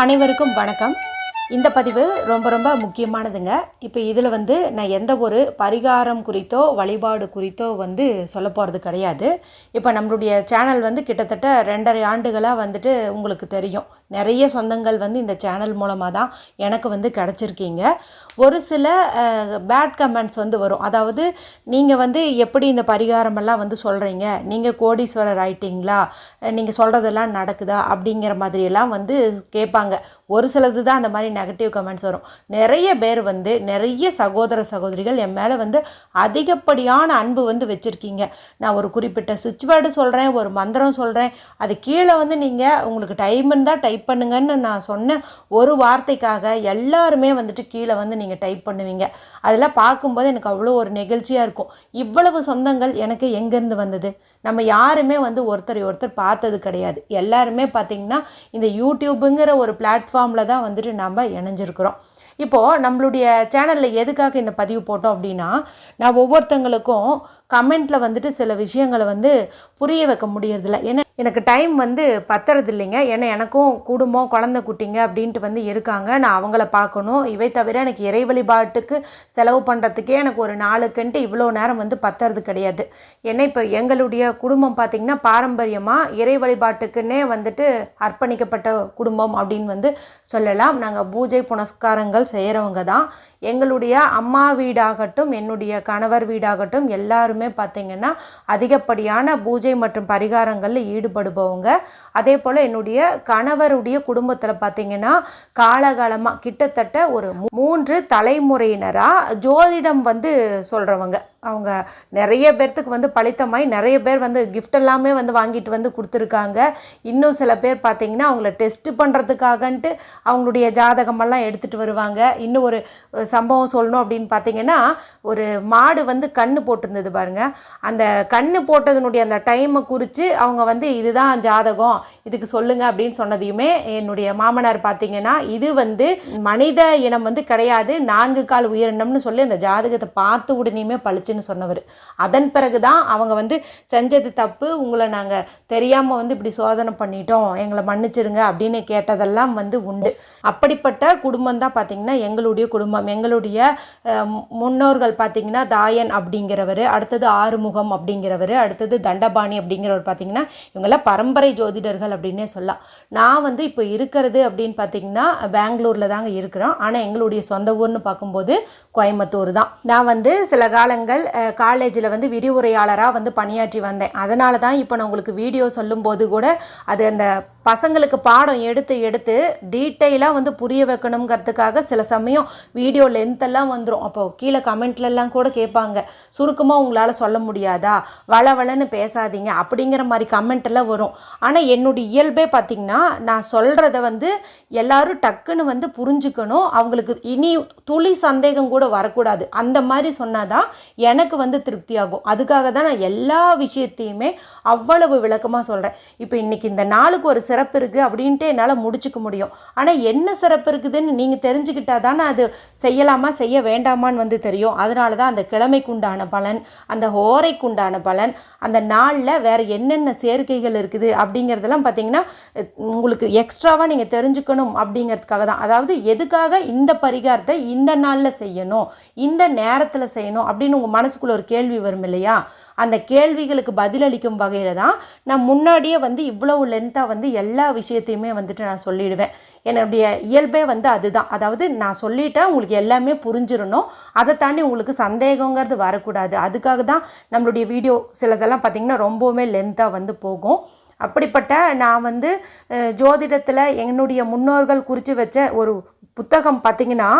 அனைவருக்கும் வணக்கம். இந்த பதிவு ரொம்ப ரொம்ப முக்கியமானதுங்க. இப்போ இதில் வந்து நான் எந்த ஒரு பரிகாரம் குறித்தோ வழிபாடு குறித்தோ வந்து சொல்ல போகிறது கிடையாது. இப்போ நம்மளுடைய சேனல் வந்து கிட்டத்தட்ட ரெண்டரை ஆண்டுகளாக வந்துட்டு உங்களுக்கு தெரியும். நிறைய சொந்தங்கள் வந்து இந்த சேனல் மூலமாக தான் எனக்கு வந்து கிடச்சிருக்கீங்க. ஒரு சில பேட் கமெண்ட்ஸ் வந்து வரும். அதாவது நீங்கள் வந்து எப்படி இந்த பரிகாரமெல்லாம் வந்து சொல்கிறீங்க நீங்கள் கோடீஸ்வரர் ஆயிட்டீங்களா? நீங்கள் சொல்கிறதெல்லாம் நடக்குதா? அப்படிங்கிற மாதிரியெல்லாம் வந்து கேட்பாங்க. ஒரு சிலது தான் அந்த மாதிரி நெகட்டிவ் கமெண்ட்ஸ் வரும். நிறைய பேர் வந்து நிறைய சகோதர சகோதரிகள் என் மேலே வந்து அதிகப்படியான அன்பு வந்து வச்சுருக்கீங்க. நான் ஒரு குறிப்பிட்ட சுவிட்ச் வேர்டு சொல்கிறேன் ஒரு மந்திரம் சொல்கிறேன் அது கீழே வந்து நீங்கள் உங்களுக்கு டைம் இருந்தால் டைப் டைப் பண்ணுங்கன்னு நான் சொன்ன ஒரு வார்த்தைக்காக எல்லாருமே வந்துட்டு கீழே வந்து நீங்கள் டைப் பண்ணுவீங்க. அதெல்லாம் பார்க்கும்போது எனக்கு அவ்வளோ ஒரு நெகிழ்ச்சியாக இருக்கும். இவ்வளவு சொந்தங்கள் எனக்கு எங்கேருந்து வந்தது? நம்ம யாருமே வந்து ஒருத்தரை ஒருத்தர் பார்த்தது கிடையாது. எல்லாருமே பார்த்திங்கன்னா இந்த யூடியூப்புங்கிற ஒரு பிளாட்ஃபார்மில் தான் வந்துட்டு நம்ம இணைஞ்சிருக்கிறோம். இப்போது நம்மளுடைய சேனலில் எதுக்காக இந்த பதிவு போட்டோம் அப்படின்னா நான் ஒவ்வொருத்தங்களுக்கும் கமெண்ட்டில் வந்துட்டு சில விஷயங்களை வந்து புரிய வைக்க முடியறதில்ல. ஏன்னா எனக்கு டைம் வந்து பத்துறது இல்லைங்க ஏன்னா எனக்கும் குடும்பம் குழந்தை குட்டிங்க அப்படின்ட்டு வந்து இருக்காங்க. நான் அவங்கள பார்க்கணும். இவை தவிர எனக்கு இறை வழிபாட்டுக்கு செலவு பண்ணுறதுக்கே எனக்கு ஒரு நாளுக்குன்ட்டு இவ்வளோ நேரம் வந்து பத்துறது கிடையாது. ஏன்னா இப்போ எங்களுடைய குடும்பம் பார்த்திங்கன்னா பாரம்பரியமாக இறை வழிபாட்டுக்குன்னே வந்துட்டு அர்ப்பணிக்கப்பட்ட குடும்பம் அப்படின்னு வந்து சொல்லலாம். நாங்கள் பூஜை புனஸ்காரங்கள் செய்கிறவங்க தான். எங்களுடைய அம்மா வீடாகட்டும் என்னுடைய கணவர் வீடாகட்டும் எல்லாருமே பார்த்திங்கன்னா அதிகப்படியான பூஜை மற்றும் பரிகாரங்களில் ஈடுபடுபவங்க. அதே போல் என்னுடைய கணவருடைய குடும்பத்தில் பார்த்திங்கன்னா காலகாலமாக கிட்டத்தட்ட ஒரு மூன்று தலைமுறையினராக ஜோதிடம் வந்து சொல்கிறவங்க அவங்க நிறைய பேர்த்துக்கு வந்து பழித்தமாய் நிறைய பேர் வந்து கிஃப்ட் எல்லாமே வந்து வாங்கிட்டு வந்து கொடுத்துருக்காங்க. இன்னும் சில பேர் பார்த்தீங்கன்னா அவங்கள டெஸ்ட்டு பண்ணுறதுக்காகன்ட்டு அவங்களுடைய ஜாதகமெல்லாம் எடுத்துகிட்டு வருவாங்க. இன்னும் ஒரு சம்பவம் சொல்லணும் அப்படின்னு பார்த்தீங்கன்னா ஒரு மாடு வந்து கண்ணு போட்டிருந்தது பாருங்க. அந்த கண்ணு போட்டதனுடைய அந்த டைமை குறித்து அவங்க வந்து இதுதான் ஜாதகம் இதுக்கு சொல்லுங்கள் அப்படின்னு சொன்னதையுமே என்னுடைய மாமனார் பார்த்தீங்கன்னா இது வந்து மனித இனம் வந்து கிடையாது நான்கு கால் உயிரினம்னு சொல்லி அந்த ஜாதகத்தை பார்த்து உடனேயுமே பளிச்சுன்னு சொன்னவர். அதன் பிறகு தான் அவங்க வந்து செஞ்சது தப்பு உங்களை நாங்கள் தெரியாமல் வந்து இப்படி சோதனை பண்ணிட்டோம் எங்களை மன்னிச்சிருங்க அப்படின்னு கேட்டதெல்லாம் வந்து உண்டு. அப்படிப்பட்ட குடும்பம் தான் பார்த்திங்கன்னா எங்களுடைய குடும்பம். எங்களுடைய முன்னோர்கள் பார்த்தீங்கன்னா தாயன் அப்படிங்கிறவர் அடுத்தது ஆறுமுகம் அப்படிங்கிறவர் அடுத்தது தண்டபாணி அப்படிங்கிறவர் பார்த்தீங்கன்னா இவங்களாம் பரம்பரை ஜோதிடர்கள் அப்படின்னே சொல்லலாம். நான் வந்து இப்போ இருக்கிறது அப்படின்னு பார்த்தீங்கன்னா பெங்களூரில் தாங்க இருக்கிறோம். ஆனால் எங்களுடைய சொந்த ஊர்னு பார்க்கும்போது கோயம்புத்தூர் தான். நான் வந்து சில காலங்கள் காலேஜில் வந்து விரிவுரையாளராக வந்து பணியாற்றி வந்தேன். அதனால தான் இப்போ நான் உங்களுக்கு வீடியோ சொல்லும்போது கூட அது அந்த பசங்களுக்கு பாடம் எடுத்து எடுத்து டீட்டெயிலாக வந்து புரிய வைக்கணுங்கிறதுக்காக சில சமயம் வீடியோ லென்த்தெல்லாம் வந்துடும் அப்போ கீழே கமெண்ட்லலாம் கூட கேட்பாங்க. சுருக்கமாக உங்களால் சொல்ல முடியாதா? வள வளன்னு பேசாதீங்க. அப்படிங்கிற மாதிரி கமெண்ட் எல்லாம் வரும். ஆனால் என்னுடைய இயல்பே பார்த்திங்கன்னா நான் சொல்கிறத வந்து எல்லாரும் டக்குன்னு வந்து புரிஞ்சுக்கணும். அவங்களுக்கு இனி துளி சந்தேகம் கூட வரக்கூடாது. அந்த மாதிரி சொன்னாதான் எனக்கு வந்து திருப்தியாகும். அதுக்காக தான் நான் எல்லா விஷயத்தையுமே அவ்வளவு விளக்கமாக சொல்கிறேன் இப்போ இன்றைக்கி இந்த நாளுக்கு ஒரு சிறப்பு சிறப்பு இருக்குது அப்படின்ட்டு என்னால் முடிச்சுக்க முடியும். ஆனால் என்ன சிறப்பு இருக்குதுன்னு நீங்கள் தெரிஞ்சுக்கிட்டால் தானே அது செய்யலாமா செய்ய வேண்டாமான்னு வந்து தெரியும். அதனால தான் அந்த கிழமைக்கு உண்டான பலன் அந்த ஹோரைக்குண்டான பலன் அந்த நாளில் வேறு என்னென்ன சேர்க்கைகள் இருக்குது அப்படிங்கிறதெல்லாம் பார்த்தீங்கன்னா உங்களுக்கு எக்ஸ்ட்ராவாக நீங்கள் தெரிஞ்சுக்கணும் அப்படிங்கிறதுக்காக தான். அதாவது எதுக்காக இந்த பரிகாரத்தை இந்த நாளில் செய்யணும் இந்த நேரத்தில் செய்யணும் அப்படின்னு உங்கள் மனசுக்குள்ளே ஒரு கேள்வி வரும் இல்லையா? அந்த கேள்விகளுக்கு பதிலளிக்கும் வகையில் தான் நான் முன்னாடியே வந்து இவ்வளவு லென்த்தாக வந்து எல்லா விஷயத்தையுமே வந்துட்டு நான் சொல்லிடுவேன். என்னுடைய இயல்பே வந்து அதுதான். அதாவது நான் சொல்லிட்டேன் உங்களுக்கு எல்லாமே புரிஞ்சிடணும். அதை தாண்டி உங்களுக்கு சந்தேகங்கிறது வரக்கூடாது. அதுக்காக தான் நம்மளுடைய வீடியோ சிலதெல்லாம் பார்த்திங்கன்னா ரொம்பவுமே லென்த்தாக வந்து போகும். அப்படிப்பட்ட நான் வந்து ஜோதிடத்தில் என்னுடைய முன்னோர்கள் குறித்து வச்ச ஒரு புத்தகம் பார்த்திங்கன்னா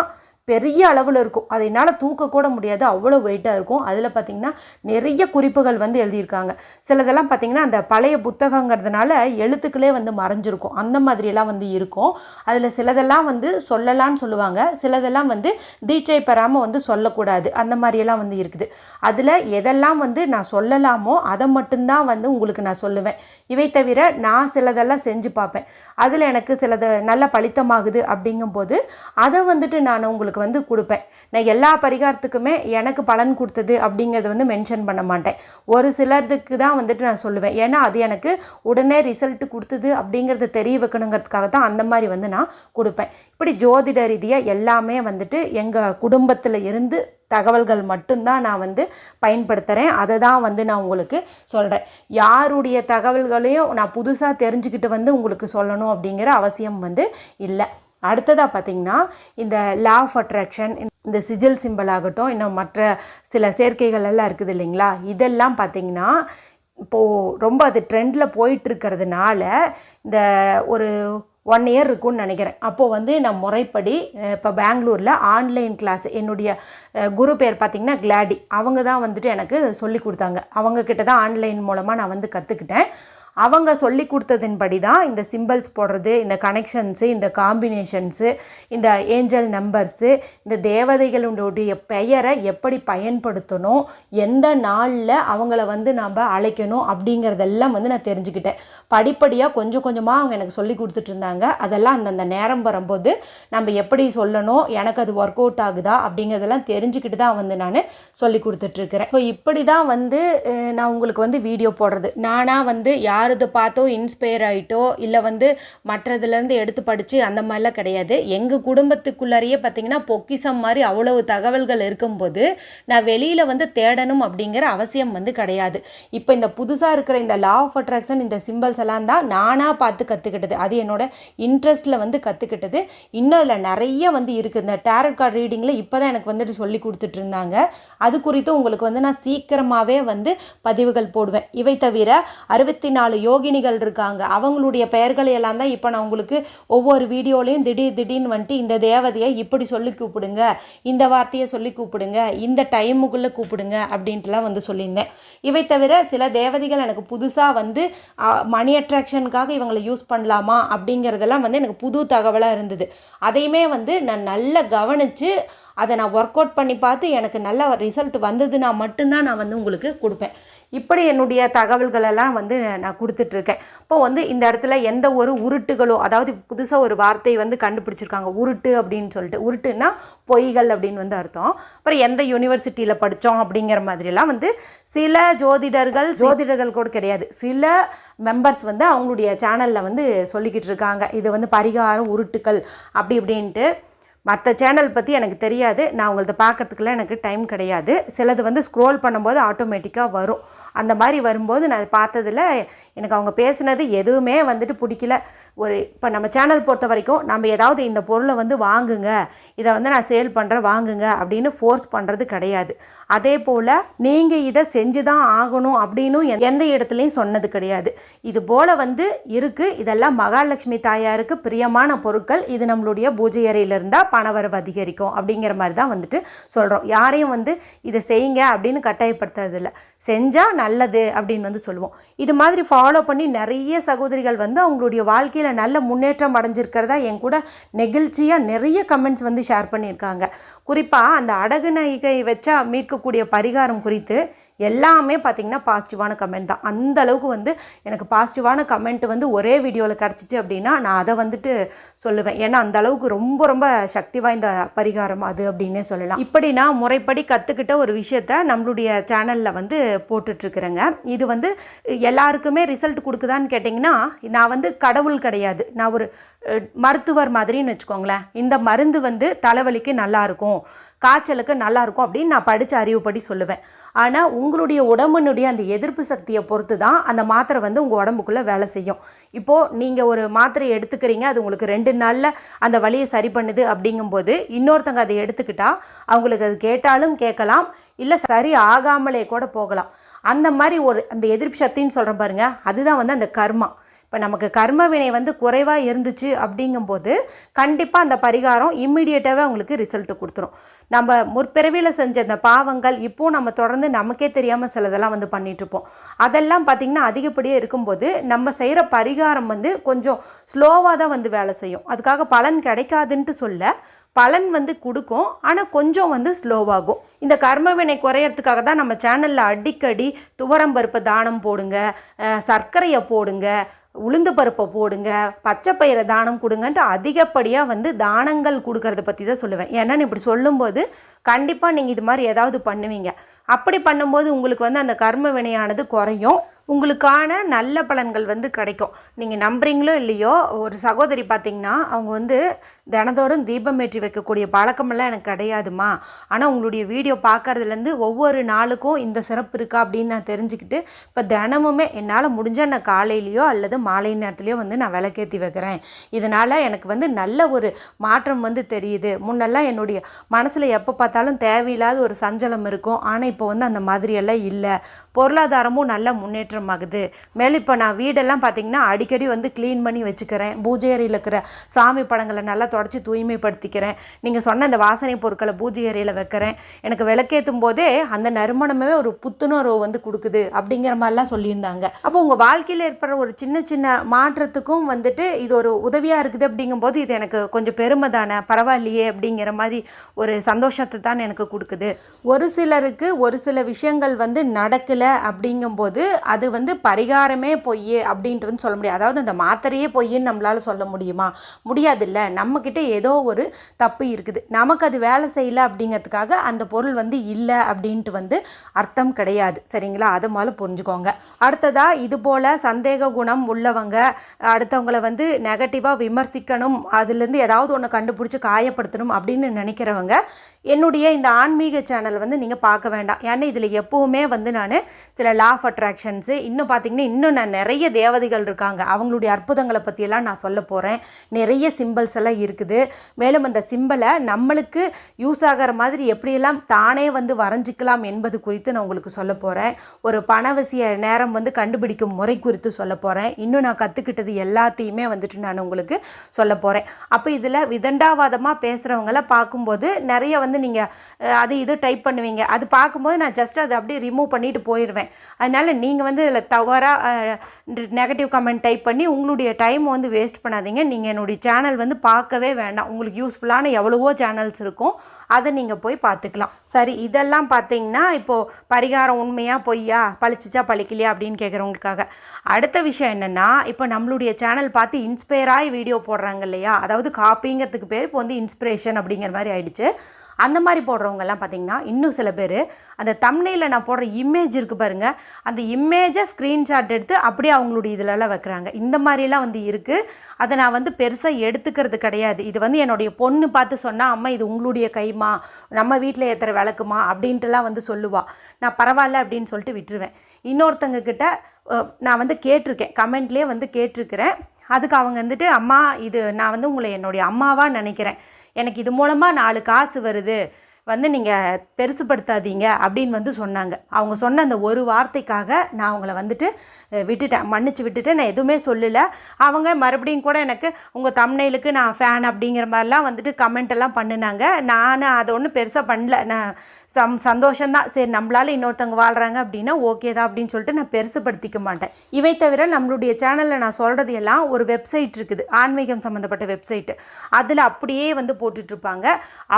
பெரிய அளவில் இருக்கும். அதை என்னால் தூக்கக்கூட முடியாது. அவ்வளோ வெயிட்டாக இருக்கும். அதில் பார்த்திங்கன்னா நிறைய குறிப்புகள் வந்து எழுதியிருக்காங்க. சிலதெல்லாம் பார்த்திங்கன்னா அந்த பழைய புத்தகங்கிறதுனால எழுத்துக்களே வந்து மறைஞ்சிருக்கும். அந்த மாதிரியெல்லாம் வந்து இருக்கும். அதில் சிலதெல்லாம் வந்து சொல்லலாம்னு சொல்லுவாங்க. சிலதெல்லாம் வந்து தீட்சை பெறாமல் வந்து சொல்லக்கூடாது. அந்த மாதிரியெல்லாம் வந்து இருக்குது. அதில் எதெல்லாம் வந்து நான் சொல்லலாமோ அதை மட்டும்தான் வந்து உங்களுக்கு நான் சொல்லுவேன். இவை தவிர நான் சிலதெல்லாம் செஞ்சு பார்ப்பேன். அதில் எனக்கு சிலது நல்ல பலித்தமாகுது அப்படிங்கும்போது அதை வந்துட்டு நான் உங்களுக்கு அவங்களுக்கு வந்து கொடுப்பேன். நான் எல்லா பரிகாரத்துக்குமே எனக்கு பலன் கொடுத்தது அப்படிங்கிறத வந்து மென்ஷன் பண்ண மாட்டேன். ஒரு சிலருக்கு தான் வந்துட்டு நான் சொல்லுவேன். ஏன்னா அது எனக்கு உடனே ரிசல்ட் கொடுத்தது அப்படிங்கிறத தெரிய வைக்கணுங்கிறதுக்காக தான் அந்த மாதிரி வந்து நான் கொடுப்பேன். இப்படி ஜோதிட ரீதியாக எல்லாமே வந்துட்டு எங்கள் குடும்பத்தில் இருந்து தகவல்கள் மட்டும்தான் நான் வந்து பயன்படுத்துகிறேன் அதை தான் வந்து நான் உங்களுக்கு சொல்கிறேன் யாருடைய தகவல்களையும் நான் புதுசாக தெரிஞ்சுக்கிட்டு வந்து உங்களுக்கு சொல்லணும் அப்படிங்கிற அவசியம் வந்து இல்லை. அடுத்ததாக பார்த்தீங்கன்னா இந்த லா ஆஃப் அட்ராக்ஷன் இந்த சிஜில் சிம்பிள் ஆகட்டும் இன்னும் மற்ற சில சேர்க்கைகள் எல்லாம் இருக்குது இல்லைங்களா? இதெல்லாம் பார்த்தீங்கன்னா இப்போது ரொம்ப அது ட்ரெண்டில் போயிட்டுருக்கிறதுனால இந்த ஒரு ஒன் இயர் இருக்கும்னு நினைக்கிறேன். அப்போது வந்து நான் முறைப்படி இப்போ பெங்களூரில் ஆன்லைன் கிளாஸ் என்னுடைய குரு பேர் பார்த்திங்கன்னா கிளாடி. அவங்க தான் வந்துட்டு எனக்கு சொல்லி கொடுத்தாங்க. அவங்கக்கிட்ட தான் ஆன்லைன் மூலமாக நான் வந்து கற்றுக்கிட்டேன் அவங்க சொல்லி கொடுத்ததின்படி தான் இந்த சிம்பிள்ஸ் போடுறது இந்த கனெக்ஷன்ஸு இந்த காம்பினேஷன்ஸு இந்த ஏஞ்சல் நம்பர்ஸு இந்த தேவதைகளுடைய பெயரை எப்படி பயன்படுத்தணும் எந்த நாளில் அவங்கள வந்து நம்ம அழைக்கணும் அப்படிங்கிறதெல்லாம் வந்து நான் தெரிஞ்சுக்கிட்டேன். படிப்படியாக கொஞ்சம் கொஞ்சமாக அவங்க எனக்கு சொல்லி கொடுத்துட்டு இருந்தாங்க. அதெல்லாம் அந்தந்த நேரம் வரும்போது நம்ம எப்படி சொல்லணும் எனக்கு அது ஒர்க் அவுட் ஆகுதா அப்படிங்கிறதெல்லாம் தெரிஞ்சுக்கிட்டு தான் வந்து நான் சொல்லி கொடுத்துட்ருக்கிறேன் ஸோ இப்படி தான் வந்து நான் உங்களுக்கு வந்து வீடியோ போடுறது. நானாக வந்து யார் யாரது பார்த்தோ இன்ஸ்பயர் ஆகிட்டோ இல்லை வந்து மற்றதுலேருந்து எடுத்து படித்து அந்த மாதிரிலாம் கிடையாது. எங்கள் குடும்பத்துக்குள்ளாரையே பார்த்திங்கன்னா பொக்கிஷம் மாதிரி அவ்வளவு தகவல்கள் இருக்கும்போது நான் வெளியில் வந்து தேடணும் அப்படிங்கிற அவசியம் வந்து கிடையாது. இப்போ இந்த புதுசாக இருக்கிற இந்த லா ஆஃப் அட்ராக்ஷன் இந்த சிம்பிள்ஸ் எல்லாம் தான் நானாக பார்த்து கற்றுக்கிட்டது அது என்னோட இன்ட்ரெஸ்ட்டில் வந்து கற்றுக்கிட்டது இன்னும் அதில் நிறைய வந்து இருக்குது இந்த டேரட் கார்டு ரீடிங்கில் இப்போ தான் எனக்கு வந்துட்டு சொல்லி கொடுத்துட்டு இருந்தாங்க. அது குறித்து உங்களுக்கு வந்து நான் சீக்கிரமாகவே வந்து பதிவுகள் போடுவேன். இவை தவிர அறுபத்தி நாலு யோகினிகள் இருக்காங்க. அவங்களுடைய பெயர்களை எல்லாம் தான் இப்போ நான் உங்களுக்கு ஒவ்வொரு வீடியோலையும் திடீர் திடீர்னு வந்துட்டு இந்த தேவதையை இப்படி சொல்லி கூப்பிடுங்க இந்த வார்த்தையை சொல்லி கூப்பிடுங்க இந்த டைமுக்குள்ளே கூப்பிடுங்க அப்படின்ட்டுலாம் வந்து சொல்லியிருந்தேன். இவை தவிர சில தேவதைகள் எனக்கு புதுசாக வந்து மணி அட்ராக்ஷனுக்காக இவங்களை யூஸ் பண்ணலாமா அப்படிங்கிறதெல்லாம் வந்து எனக்கு புது தகவலாக இருந்தது. அதையுமே வந்து நான் நல்லா கவனித்து அதை நான் ஒர்க் அவுட் பண்ணி பார்த்து எனக்கு நல்ல ரிசல்ட் வந்ததுன்னா மட்டும்தான் நான் வந்து உங்களுக்கு கொடுப்பேன். இப்படி என்னுடைய தகவல்களெல்லாம் வந்து நான் கொடுத்துட்ருக்கேன். இப்போ வந்து இந்த இடத்துல எந்த ஒரு உருட்டுகளோ அதாவது புதுசாக ஒரு வார்த்தை வந்து கண்டுபிடிச்சிருக்காங்க உருட்டு அப்படின்னு சொல்லிட்டு. உருட்டுன்னா பொய்கள் அப்படின்னு வந்து அர்த்தம். அப்புறம் எந்த யூனிவர்சிட்டியில் படித்தோம் அப்படிங்கிற மாதிரிலாம் வந்து சில ஜோதிடர்கள் ஜோதிடர்கள் கூட கிடையாது. சில மெம்பர்ஸ் வந்து அவங்களுடைய சேனலில் வந்து சொல்லிக்கிட்டு இருக்காங்க. இது வந்து பரிகாரம் உருட்டுக்கள் அப்படி இப்படின்ட்டு. மற்ற சேனல் பற்றி எனக்கு தெரியாது. நான் உங்களது பார்க்கறதுக்குலாம் எனக்கு டைம் கிடையாது. சிலது வந்து ஸ்க்ரோல் பண்ணும்போது ஆட்டோமேட்டிக்காக வரும். அந்த மாதிரி வரும்போது நான் அதை பார்த்ததில் எனக்கு அவங்க பேசுனது எதுவுமே வந்துட்டு பிடிக்கல. ஒரு இப்போ நம்ம சேனல் பொறுத்த வரைக்கும் நம்ம ஏதாவது இந்த பொருளை வந்து வாங்குங்க. இதை வந்து நான் சேல் பண்ணுறேன் வாங்குங்க அப்படின்னு ஃபோர்ஸ் பண்ணுறது கிடையாது. அதே போல் நீங்கள் இதை செஞ்சு தான் ஆகணும் அப்படின்னு எந்த இடத்துலையும் சொன்னது கிடையாது. இது போல் வந்து இருக்குது இதெல்லாம் மகாலட்சுமி தாயாருக்கு பிரியமான பொருட்கள். இது நம்மளுடைய பூஜை அறையில் இருந்தால் பணவரவு அதிகரிக்கும் அப்படிங்கிற மாதிரி தான் வந்துட்டு சொல்கிறோம் யாரையும் வந்து இதை செய்யுங்க அப்படின்னு கட்டாயப்படுத்துறதில்ல. செஞ்சால் நல்லது அப்படின்னு வந்து சொல்லுவோம். இது மாதிரி ஃபாலோ பண்ணி நிறைய சகோதரிகள் வந்து அவங்களுடைய வாழ்க்கையில் நல்ல முன்னேற்றம் அடைஞ்சிருக்கிறதா என் கூட நெகிழ்ச்சியாக நிறைய கமெண்ட்ஸ் வந்து ஷேர் பண்ணியிருக்காங்க. குறிப்பாக அந்த அடகு நகை வச்சா மீட்கக்கூடிய பரிகாரம் குறித்து எல்லாமே பார்த்திங்கன்னா பாசிட்டிவான கமெண்ட் தான். அந்த அளவுக்கு வந்து எனக்கு பாசிட்டிவான கமெண்ட் வந்து ஒரே வீடியோவில் கிடச்சிச்சு அப்படின்னா நான் அதை வந்துட்டு சொல்லுவேன். ஏன்னா அந்த அளவுக்கு ரொம்ப ரொம்ப சக்தி வாய்ந்த பரிகாரம் அது அப்படின்னே சொல்லலாம். இப்படி நான் முறைப்படி கற்றுக்கிட்ட ஒரு விஷயத்த நம்மளுடைய சேனலில் வந்து போட்டுட்ருக்குறேங்க. இது வந்து எல்லாருக்குமே ரிசல்ட் கொடுக்குதான்னு கேட்டிங்கன்னா நான் வந்து கடவுள் கிடையாது. நான் ஒரு மருத்துவர் மாதிரின்னு வச்சுக்கோங்களேன். இந்த மருந்து வந்து தலைவலிக்கு நல்லா இருக்கும் காய்ச்சலுக்கு நல்லாயிருக்கும் அப்படின்னு நான் படித்த அறிவுப்படி சொல்லுவேன். ஆனால் உங்களுடைய உடம்புனுடைய அந்த எதிர்ப்பு சக்தியை பொறுத்து தான் அந்த மாத்திரை வந்து உங்கள் உடம்புக்குள்ளே வேலை செய்யும். இப்போது நீங்கள் ஒரு மாத்திரை எடுத்துக்கிறீங்க அது உங்களுக்கு ரெண்டு நாளில் அந்த வழியை சரி பண்ணுது அப்படிங்கும்போது இன்னொருத்தங்க அதை எடுத்துக்கிட்டா அவங்களுக்கு அது கேட்டாலும் கேட்கலாம் இல்லை சரி ஆகாமலே கூட போகலாம். அந்த மாதிரி ஒரு அந்த எதிர்ப்பு சக்தின்னு சொல்கிறேன் பாருங்க அதுதான் வந்து அந்த கர்மா. இப்போ நமக்கு கர்ம வினை வந்து குறைவாக இருந்துச்சு அப்படிங்கும்போது கண்டிப்பாக அந்த பரிகாரம் இம்மிடியேட்டாகவே அவங்களுக்கு ரிசல்ட் கொடுத்துரும். நம்ம முற்பிறவியில் செஞ்ச அந்த பாவங்கள் இப்போது நம்ம தொடர்ந்து நமக்கே தெரியாமல் சிலதெல்லாம் வந்து பண்ணிகிட்ருப்போம் அதெல்லாம் பார்த்திங்கன்னா அதிகப்படியே இருக்கும்போது நம்ம செய்கிற பரிகாரம் வந்து கொஞ்சம் ஸ்லோவாக தான் வந்து வேலை செய்யும். அதுக்காக பலன் கிடைக்காதுன்ட்டு சொல்ல பலன் வந்து கொடுக்கும். ஆனால் கொஞ்சம் வந்து ஸ்லோவாகும் இந்த கர்ம வினை குறையறதுக்காக தான் நம்ம சேனலில் அடிக்கடி துவரம்பருப்பு தானம் போடுங்க சர்க்கரையை போடுங்க உளுந்து பருப்பை போடுங்க பச்சை பயிரை தானம் கொடுங்கன்ட்டு அதிகப்படியாக வந்து தானங்கள் கொடுக்கறத பற்றி தான் சொல்லுவேன். ஏன்னா நான் இப்படி சொல்லும்போது கண்டிப்பாக நீங்கள் இது மாதிரி ஏதாவது பண்ணுவீங்க. அப்படி பண்ணும்போது உங்களுக்கு வந்து அந்த கர்ம வினையானது குறையும். உங்களுக்கான நல்ல பலன்கள் வந்து கிடைக்கும். நீங்கள் நம்புறீங்களோ இல்லையோ ஒரு சகோதரி பார்த்தீங்கன்னா அவங்க வந்து தினந்தோறும் தீபம் ஏற்றி வைக்கக்கூடிய பழக்கமெல்லாம் எனக்கு கிடையாதுமா ஆனால் உங்களுடைய வீடியோ பார்க்கறதுலேருந்து ஒவ்வொரு நாளுக்கும் இந்த சிறப்பு இருக்கா அப்படின்னு நான் தெரிஞ்சுக்கிட்டு இப்போ தினமுமே என்னால் முடிஞ்ச நான் காலையிலையோ அல்லது மாலை நேரத்துலையோ வந்து நான் விளக்கேற்றி வைக்கிறேன். இதனால் எனக்கு வந்து நல்ல ஒரு மாற்றம் வந்து தெரியுது. முன்னெல்லாம் என்னுடைய மனசில் எப்போ பார்த்தாலும் தேவையில்லாத ஒரு சஞ்சலம் இருக்கும். ஆனால் இப்போ வந்து அந்த மாதிரியெல்லாம் இல்லை. பொருளாதாரமும் நல்ல முன்னேற்றம் ஆகுது மேலும் இப்போ நான் வீடெல்லாம் பார்த்திங்கன்னா அடிக்கடி வந்து க்ளீன் பண்ணி வச்சுக்கிறேன். பூஜை அறையில் இருக்கிற சாமி படங்களை நல்லா தொடச்சி தூய்மைப்படுத்திக்கிறேன். நீங்கள் சொன்ன அந்த வாசனை பொருட்களை பூஜை அறையில் வைக்கிறேன். எனக்கு விளக்கேற்றும் போதே அந்த நறுமணமே ஒரு புத்துணர்வு வந்து கொடுக்குது அப்படிங்கிற மாதிரிலாம் சொல்லியிருந்தாங்க. அப்போ உங்கள் வாழ்க்கையில் ஏற்படுற ஒரு சின்ன சின்ன மாற்றத்துக்கும் வந்துட்டு இது ஒரு உதவியாக இருக்குது அப்படிங்கும்போது இது எனக்கு கொஞ்சம் பெருமை தானே? பரவாயில்லையே அப்படிங்கிற மாதிரி ஒரு சந்தோஷத்தை தான் எனக்கு கொடுக்குது. ஒரு சிலருக்கு ஒரு சில விஷயங்கள் வந்து நடக்கலை அப்படிங்கும்போது அது வந்து பரிகாரமே பொய் அப்படின்ட்டு வந்து சொல்ல முடியாது. அதாவது அந்த மாத்திரையே பொய்ன்னு நம்மளால் சொல்ல முடியுமா? முடியாதுல்ல. நம்மக்கிட்ட ஏதோ ஒரு தப்பு இருக்குது. நமக்கு அது வேலை செய்யலை அப்படிங்கிறதுக்காக அந்த பொருள் வந்து இல்லை அப்படின்ட்டு வந்து அர்த்தம் கிடையாது. சரிங்களா? அதை முதல்ல புரிஞ்சுக்கோங்க. அடுத்ததாக இது போல் சந்தேக குணம் உள்ளவங்க அடுத்தவங்களை வந்து நெகட்டிவாக விமர்சிக்கணும். அதுலேருந்து ஏதாவது ஒன்று கண்டுபிடிச்சி காயப்படுத்தணும் அப்படின்னு நினைக்கிறவங்க என்னுடைய இந்த ஆன்மீக சேனல் வந்து நீங்கள் பார்க்க வேண்டாம். ஏன்னா இதில் எப்போவுமே வந்து நான் சில லா ஆஃப் அட்ராக்ஷன்ஸு இன்னும் பார்த்தீங்கன்னா இன்னும் நான் நிறைய தேவதைகள் இருக்காங்க. அவங்களுடைய அற்புதங்களை பற்றியெல்லாம் நான் சொல்ல போகிறேன் நிறைய சிம்பிள்ஸ் எல்லாம் இருக்குது. மேலும் அந்த சிம்பிளை நம்மளுக்கு யூஸ் ஆகிற மாதிரி எப்படியெல்லாம் தானே வந்து வரைஞ்சிக்கலாம் என்பது குறித்து நான் உங்களுக்கு சொல்ல போகிறேன் ஒரு பணவசிய நேரம் வந்து கண்டுபிடிக்கும் முறை குறித்து சொல்ல போகிறேன் இன்னும் நான் கற்றுக்கிட்டது எல்லாத்தையுமே வந்துட்டு நான் உங்களுக்கு சொல்ல போகிறேன் அப்போ இதில் விதண்டாவாதமாக பேசுகிறவங்கள பார்க்கும்போது நிறைய வந்து நீங்கள் அது இது டைப் பண்ணுவீங்க. அது பார்க்கும்போது நான் ஜஸ்ட் அதை அப்படியே ரிமூவ் பண்ணிட்டு போயிடுவேன் அதனால் நீங்கள் வந்து இதில் தவறாக நெகட்டிவ் கமெண்ட் டைப் பண்ணி உங்களுடைய டைம் வந்து வேஸ்ட் பண்ணாதீங்க. நீங்கள் என்னுடைய சேனல் வந்து பார்க்கவே வேண்டாம். உங்களுக்கு யூஸ்ஃபுல்லான எவ்வளவோ சேனல்ஸ் இருக்கும். அதை நீங்கள் போய் பார்த்துக்கலாம். சரி இதெல்லாம் பார்த்தீங்கன்னா இப்போது பரிகாரம் உண்மையாக பொய்யா பழிச்சிச்சா பழிக்கலையா அப்படின்னு கேட்குறவங்களுக்காக. அடுத்த விஷயம் என்னென்னா இப்போ நம்மளுடைய சேனல் பார்த்து இன்ஸ்பயர் ஆகி வீடியோ போடுறாங்க இல்லையா? அதாவது காப்பிங்கிறதுக்கு பேர் இப்போ வந்து இன்ஸ்பிரேஷன் அப்படிங்கிற மாதிரி ஆயிடுச்சு. அந்த மாதிரி போடுறவங்கெல்லாம் பார்த்தீங்கன்னா இன்னும் சில பேர் அந்த தம்னையில் நான் போடுற இமேஜ் இருக்குது பாருங்கள் அந்த இமேஜை ஸ்க்ரீன்ஷாட் எடுத்து அப்படியே அவங்களுடைய இதிலலாம் வைக்கிறாங்க. இந்த மாதிரிலாம் வந்து இருக்குது அதை நான் வந்து பெருசாக எடுத்துக்கிறது கிடையாது. இது வந்து என்னுடைய பொண்ணு பார்த்து சொன்னால் அம்மா இது உங்களுடைய கைமா நம்ம வீட்டில் ஏற்றுற விளக்குமா? அப்படின்ட்டுலாம் வந்து சொல்லுவா. நான் பரவாயில்ல அப்படின்னு சொல்லிட்டு விட்டுருவேன். இன்னொருத்தங்க கிட்ட நான் வந்து கேட்டிருக்கேன். கமெண்ட்லேயே வந்து கேட்டிருக்கிறேன். அதுக்கு அவங்க வந்துட்டு அம்மா இது நான் வந்து உங்களை என்னுடைய அம்மாவாக நினைக்கிறேன். எனக்கு இது மூலமாக நாலு காசு வருது. வந்து நீங்கள் பெருசுப்படுத்தாதீங்க அப்படின்னு வந்து சொன்னாங்க. அவங்க சொன்ன அந்த ஒரு வார்த்தைக்காக நான் அவங்கள வந்துட்டு விட்டுட்டேன். மன்னிச்சு விட்டுட்டேன். நான் எதுவுமே சொல்லலை. அவங்க மறுபடியும் கூட எனக்கு உங்கள் தம்னைலுக்கு நான் ஃபேன் அப்படிங்கிற மாதிரிலாம் வந்துட்டு கமெண்ட் எல்லாம் பண்ணினாங்க. நான் அதை ஒன்றும் பெருசாக பண்ணல. நான் சம் சந்தோஷம்தான் சரி நம்மளால இன்னொருத்தவங்க வாழ்கிறாங்க அப்படின்னா ஓகே தான் அப்படின்னு சொல்லிட்டு நான் பெருசுப்படுத்திக்க மாட்டேன். இவை தவிர நம்மளுடைய சேனலில் நான் சொல்கிறது எல்லாம் ஒரு வெப்சைட் இருக்குது. ஆன்மீகம் சம்மந்தப்பட்ட வெப்சைட்டு அதில் அப்படியே வந்து போட்டுட்ருப்பாங்க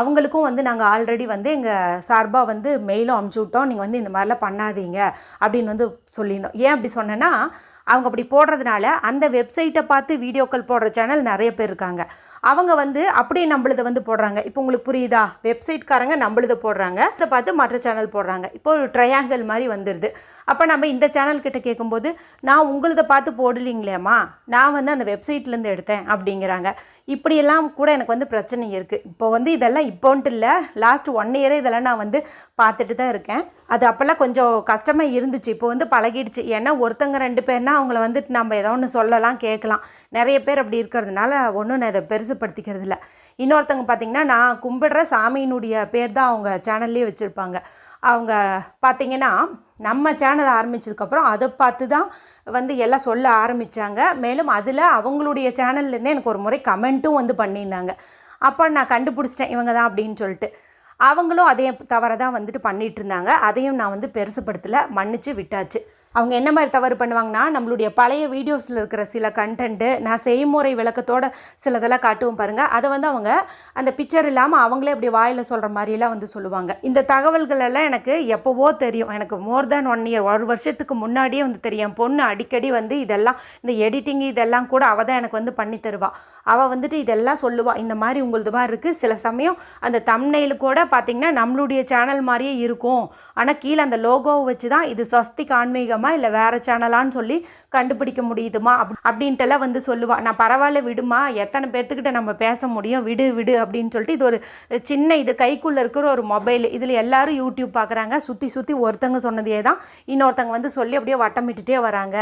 அவங்களுக்கும் வந்து நாங்கள் ஆல்ரெடி வந்து எங்கள் சார்பாக வந்து மெயிலும் அமுச்சு விட்டோம். நீங்கள் வந்து இந்த மாதிரிலாம் பண்ணாதீங்க அப்படின்னு வந்து சொல்லியிருந்தோம். ஏன் அப்படி சொன்னேன்னா அவங்க அப்படி போடுறதுனால அந்த வெப்சைட்டை பார்த்து வீடியோக்கள் போடுற சேனல் நிறைய பேர் இருக்காங்க. அவங்க வந்து அப்படியே நம்மளது வந்து போடுறாங்க. இப்போ உங்களுக்கு புரியுதா? வெப்சைட்காரங்க நம்மளது போடுறாங்க. அதை பார்த்து மற்ற சேனல் போடுறாங்க. இப்போ ஒரு ட்ரையாங்கிள் மாதிரி வந்துடுது அப்போ நம்ம இந்த சேனல்கிட்ட கேட்கும்போது நான் உங்களதை பார்த்து போடலிங்களேம்மா. நான் வந்து அந்த வெப்சைட்லேருந்து எடுத்தேன் அப்படிங்கிறாங்க. இப்படியெல்லாம் கூட எனக்கு வந்து பிரச்சனை இருக்குது இப்போ வந்து இதெல்லாம் இப்போன்ட்டு இல்லை. லாஸ்ட் ஒன் இயரே இதெல்லாம் நான் வந்து பார்த்துட்டு தான் இருக்கேன். அது அப்போல்லாம் கொஞ்சம் கஷ்டமாக இருந்துச்சு. இப்போ வந்து பழகிடுச்சு. ஏன்னா ஒருத்தங்க ரெண்டு பேர்னா அவங்கள வந்துட்டு நம்ம ஏதோ ஒன்று சொல்லலாம் கேட்கலாம். நிறைய பேர் அப்படி இருக்கிறதுனால ஒன்றும் நான் இதை பெருசுப்படுத்திக்கிறது இல்லை இன்னொருத்தவங்க பார்த்திங்கன்னா நான் கும்பிடுற சாமியினுடைய பேர் தான் அவங்க சேனல்லே வச்சுருப்பாங்க. அவங்க பார்த்திங்கன்னா நம்ம சேனல் ஆரம்பித்ததுக்கப்புறம் அதை பார்த்து தான் வந்து எல்லாம் சொல்ல ஆரம்பித்தாங்க மேலும் அதில் அவங்களுடைய சேனல்லேருந்தே எனக்கு ஒரு முறை கமெண்ட்டும் வந்து பண்ணியிருந்தாங்க. அப்போ நான் கண்டுபிடிச்சிட்டேன் இவங்க தான் அப்படின்னு சொல்லிட்டு. அவங்களும் அதே தவறை தான் வந்துட்டு பண்ணிட்டு இருந்தாங்க. அதையும் நான் வந்து பெருசுப்படுத்தலை மன்னிச்சு விட்டாச்சு. அவங்க என்ன மாதிரி தவறு பண்ணுவாங்கன்னா நம்மளுடைய பழைய வீடியோஸில் இருக்கிற சில கண்டென்ட்டு நான் செய்முறை விளக்கத்தோட சிலதெல்லாம் காட்டுவோம் பாருங்கள் அதை வந்து அவங்க அந்த பிக்சர் இல்லாமல் அவங்களே இப்படி வாயில் சொல்கிற மாதிரிலாம் வந்து சொல்லுவாங்க. இந்த தகவல்கள் எல்லாம் எனக்கு எப்போவோ தெரியும். எனக்கு மோர் தேன் ஒன் இயர் ஒரு வருஷத்துக்கு முன்னாடியே வந்து தெரியும். பொண்ணு அடிக்கடி வந்து இதெல்லாம் இந்த எடிட்டிங் இதெல்லாம் கூட அவள் தான் எனக்கு வந்து பண்ணி தருவாள் அவள் வந்துட்டு இதெல்லாம் சொல்லுவாள் இந்த மாதிரி உங்களது மாதிரி இருக்குது சில சமயம் அந்த தம்னையில் கூட பார்த்திங்கன்னா நம்மளுடைய சேனல் மாதிரியே இருக்கும். ஆனால் கீழே அந்த லோகோவை வச்சு தான் இது ஸ்வஸ்திக் ஆன்மீகமாக இல்லை வேறு சேனலான்னு சொல்லி கண்டுபிடிக்க முடியுதுமா? அப் அப்படின்ட்டுலாம் வந்து சொல்லுவா. நான் பரவாயில்ல விடுமா. எத்தனை பேர்த்துக்கிட்ட நம்ம பேச முடியும்? விடு விடு அப்படின்னு சொல்லிட்டு இது ஒரு சின்ன இது. கைக்குள்ளே இருக்கிற ஒரு மொபைல். இதில் எல்லாரும் யூடியூப் பார்க்குறாங்க சுற்றி சுற்றி ஒருத்தங்க சொன்னதே தான். இன்னொருத்தங்க வந்து சொல்லி அப்படியே வட்டமிட்டுட்டே வராங்க.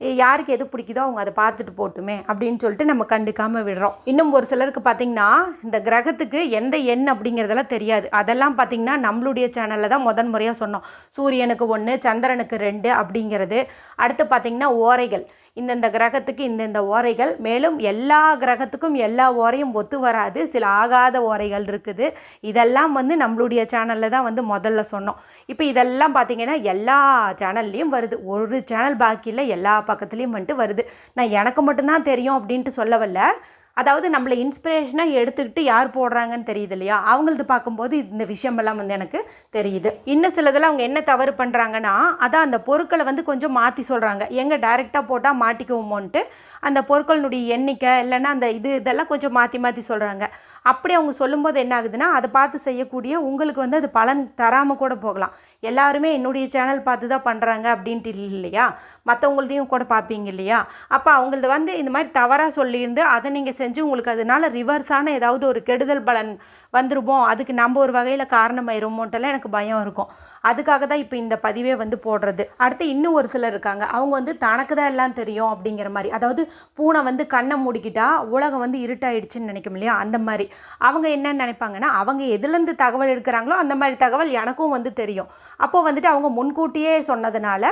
யாருக்கு எது பிடிக்குதோ அவங்க அதை பார்த்துட்டு போட்டுமே அப்படின்னு சொல்லிட்டு நம்ம கண்டுக்காமல் விடுறோம். இன்னும் ஒரு சிலருக்கு பார்த்திங்கன்னா இந்த கிரகத்துக்கு எந்த எண் அப்படிங்கிறதெல்லாம் தெரியாது. அதெல்லாம் பார்த்திங்கன்னா நம்மளுடைய சேனலில் தான் முதன் முறையாக சொன்னோம். சூரியனுக்கு ஒன்று சந்திரனுக்கு ரெண்டு அப்படிங்கிறது. அடுத்து பார்த்திங்கன்னா ஓரைகள். இந்தந்த கிரகத்துக்கு இந்தந்த ஓரைகள். மேலும் எல்லா கிரகத்துக்கும் எல்லா ஓரையும் ஒத்து வராது. சில ஆகாத ஓரைகள் இருக்குது. இதெல்லாம் வந்து நம்மளுடைய சேனலில் தான் வந்து முதல்ல சொன்னோம். இப்போ இதெல்லாம் பார்த்திங்கன்னா எல்லா சேனல்லையும் வருது. ஒரு சேனல் பாக்கி இல்லை எல்லா பக்கத்துலேயும் வந்துட்டு வருது. நான் எனக்கு மட்டும்தான் தெரியும் அப்படின்ட்டு சொல்லவில்லை. அதாவது நம்மளை இன்ஸ்பிரேஷனாக எடுத்துக்கிட்டு யார் போடுறாங்கன்னு தெரியுது இல்லையா? அவங்களது பார்க்கும்போது இந்த விஷயமெல்லாம் வந்து எனக்கு தெரியுது. இன்னும் சிலதில் அவங்க என்ன தவறு பண்ணுறாங்கன்னா அதான் அந்த பொருட்களை வந்து கொஞ்சம் மாற்றி சொல்கிறாங்க எங்கே டைரெக்டாக போட்டால் மாட்டிக்குவோமோன்ட்டு அந்த பொருட்களினுடைய எண்ணிக்கை இல்லைன்னா அந்த இது இதெல்லாம் கொஞ்சம் மாற்றி மாற்றி சொல்கிறாங்க அப்படி அவங்க சொல்லும்போது என்ன ஆகுதுன்னா அதை பார்த்து செய்யக்கூடிய உங்களுக்கு வந்து அது பலன் தராமல் கூட போகலாம். எல்லாருமே என்னுடைய சேனல் பார்த்து தான் பண்ணுறாங்க அப்படின்ட்டு இல்லையா? மற்றவங்களதையும் கூட பார்ப்பீங்க இல்லையா? அப்போ அவங்களது வந்து இந்த மாதிரி தவறாக சொல்லியிருந்து அதை நீங்கள் செஞ்சு உங்களுக்கு அதனால ரிவர்ஸான ஏதாவது ஒரு கெடுதல் பலன் வந்துருவோம். அதுக்கு நம்ம ஒரு வகையில் காரணமாயிருமோன்ட்டெல்லாம் எனக்கு பயம் இருக்கும். அதுக்காக தான் இப்போ இந்த பதிவே வந்து போடுறது. அடுத்து இன்னும் ஒரு சிலர் இருக்காங்க. அவங்க வந்து தனக்கு தான் எல்லாம் தெரியும் அப்படிங்கிற மாதிரி. அதாவது பூனை வந்து கண்ணை மூடிக்கிட்டா உலகம் வந்து இருட்டாயிடுச்சுன்னு நினைக்கும் இல்லையா? அந்த மாதிரி. அவங்க என்னன்னு நினைப்பாங்கன்னா அவங்க எதுலேருந்து தகவல் எடுக்கிறாங்களோ அந்த மாதிரி தகவல் எனக்கும் வந்து தெரியும். அப்போது வந்துட்டு அவங்க முன்கூட்டியே சொன்னதுனால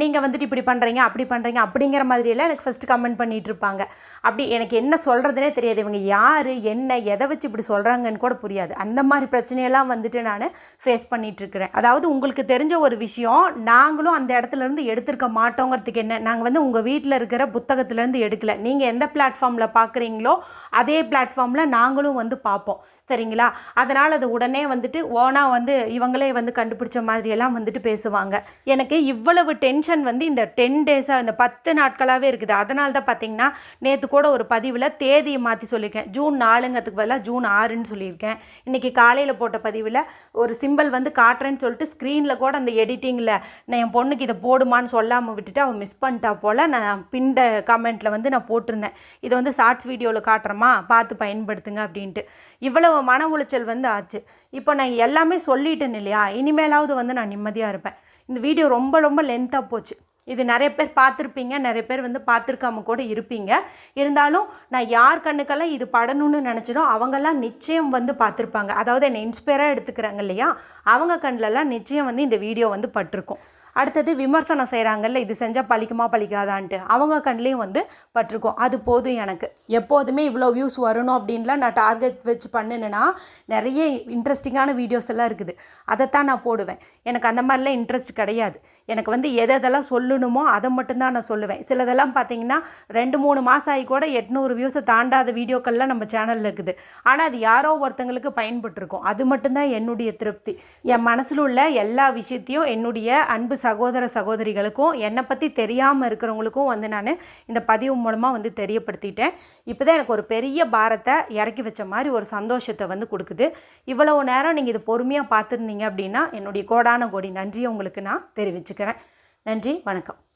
நீங்கள் வந்துட்டு இப்படி பண்ணுறீங்க அப்படி பண்ணுறீங்க அப்படிங்கிற மாதிரியெல்லாம் எனக்கு ஃபஸ்ட்டு கமெண்ட் பண்ணிகிட்டு இருப்பாங்க. அப்படி எனக்கு என்ன சொல்கிறதுனே தெரியாது. இவங்க யார் என்ன எதை வச்சு இப்படி சொல்கிறாங்கன்னு கூட புரியாது. அந்த மாதிரி பிரச்சனையெல்லாம் வந்துட்டு நான் ஃபேஸ் பண்ணிகிட்ருக்கிறேன் அதாவது உங்களுக்கு தெரிஞ்ச ஒரு விஷயம் நாங்களும் அந்த இடத்துல இருந்து எடுத்திருக்க மாட்டோங்கிறதுக்கு என்ன? நாங்கள் வந்து உங்கள் வீட்டில் இருக்கிற புத்தகத்துலேருந்து எடுக்கலை. நீங்கள் எந்த பிளாட்ஃபார்மில் பார்க்குறீங்களோ அதே பிளாட்ஃபார்மில் நாங்களும் வந்து பார்ப்போம் சரிங்களா? அதனால் அது உடனே வந்துட்டு ஓனாக வந்து இவங்களே வந்து கண்டுபிடிச்ச மாதிரியெல்லாம் வந்துட்டு பேசுவாங்க. எனக்கு இவ்வளவு டென்ஷன் வந்து இந்த டென் டேஸாக இந்த பத்து நாட்களாகவே இருக்குது. அதனால தான் பார்த்தீங்கன்னா நேற்று கூட ஒரு பதிவில் தேதியை மாற்றி சொல்லியிருக்கேன். ஜூன் நாலுங்கிறதுக்கு பதிலாக ஜூன் ஆறுன்னு சொல்லியிருக்கேன். இன்றைக்கி காலையில் போட்ட பதிவில் ஒரு சிம்பிள் வந்து காட்டுறேன்னு சொல்லிட்டு ஸ்க்ரீனில் கூட அந்த எடிட்டிங்கில் நான் என் பொண்ணுக்கு இதை போடுமான்னு சொல்லாமல் விட்டுட்டு அவன் மிஸ் பண்ணிட்டா போல் நான் பிண்ட கமெண்ட்டில் வந்து நான் போட்டிருந்தேன். இதை வந்து ஷார்ட்ஸ் வீடியோவில் காட்டுறேமா பார்த்து பயன்படுத்துங்க அப்படின்ட்டு. இவ்வளோ மன உளைச்சல் வந்து ஆச்சு. இப்போ நான் எல்லாமே சொல்லிட்டேன் இல்லையா? இனிமேலாவது வந்து நான் நிம்மதியாக இருப்பேன். இந்த வீடியோ ரொம்ப ரொம்ப லென்த்தாக போச்சு. இது நிறைய பேர் பார்த்துருப்பீங்க. நிறைய பேர் வந்து பார்த்துருக்காம கூட இருப்பீங்க. இருந்தாலும் நான் யார் கண்ணுக்கெல்லாம் இது படணும்னு நினச்சதோ அவங்கெல்லாம் நிச்சயம் வந்து பார்த்துருப்பாங்க. அதாவது என்னை இன்ஸ்பயராக எடுத்துக்கிறாங்க இல்லையா? அவங்க கண்ணிலலாம் நிச்சயம் வந்து இந்த வீடியோ வந்து பட்டிருக்கும். அடுத்தது விமர்சனம் செய்கிறாங்கல்ல இது செஞ்சால் பழிக்குமா பழிக்காதான்ட்டு. அவங்க கண்லேயும் வந்து பட்டிருக்கும். அது போதும் எனக்கு. எப்போதுமே இவ்வளோ வியூஸ் வரணும் அப்படின்லாம் நான் டார்கெட் வச்சு பண்ணினேன்னா நிறைய இன்ட்ரெஸ்டிங்கான வீடியோஸ் எல்லாம் இருக்குது. அதைத்தான் நான் போடுவேன். எனக்கு அந்த மாதிரிலாம் இன்ட்ரெஸ்ட் கிடையாது. எனக்கு வந்து எதை எதெல்லாம் சொல்லணுமோ அதை மட்டும்தான் நான் சொல்லுவேன். சிலதெல்லாம் பார்த்தீங்கன்னா ரெண்டு மூணு மாதம் ஆகி கூட எட்நூறு வியூஸை தாண்டாத வீடியோக்கள்லாம் நம்ம சேனலில் இருக்குது. ஆனால் அது யாரோ ஒருத்தங்களுக்கு பயன்பட்டுருக்கும். அது மட்டும்தான் என்னுடைய திருப்தி. என் மனசில் உள்ள எல்லா விஷயத்தையும் என்னுடைய அன்பு சகோதர சகோதரிகளுக்கும் என்னை பற்றி தெரியாமல் இருக்கிறவங்களுக்கும் வந்து நான் இந்த பதிவு மூலமாக வந்து தெரியப்படுத்திட்டேன். இப்போ தான் எனக்கு ஒரு பெரிய பாரத்தை இறக்கி வச்ச மாதிரி ஒரு சந்தோஷத்தை வந்து கொடுக்குது. இவ்வளவு நேரம் நீங்கள் இது பொறுமையாக பார்த்துருந்தீங்க அப்படின்னா என்னுடைய கோடான கோடி நன்றியை உங்களுக்கு நான் தெரிவிச்சுக்கிறேன் நன்றி வணக்கம்.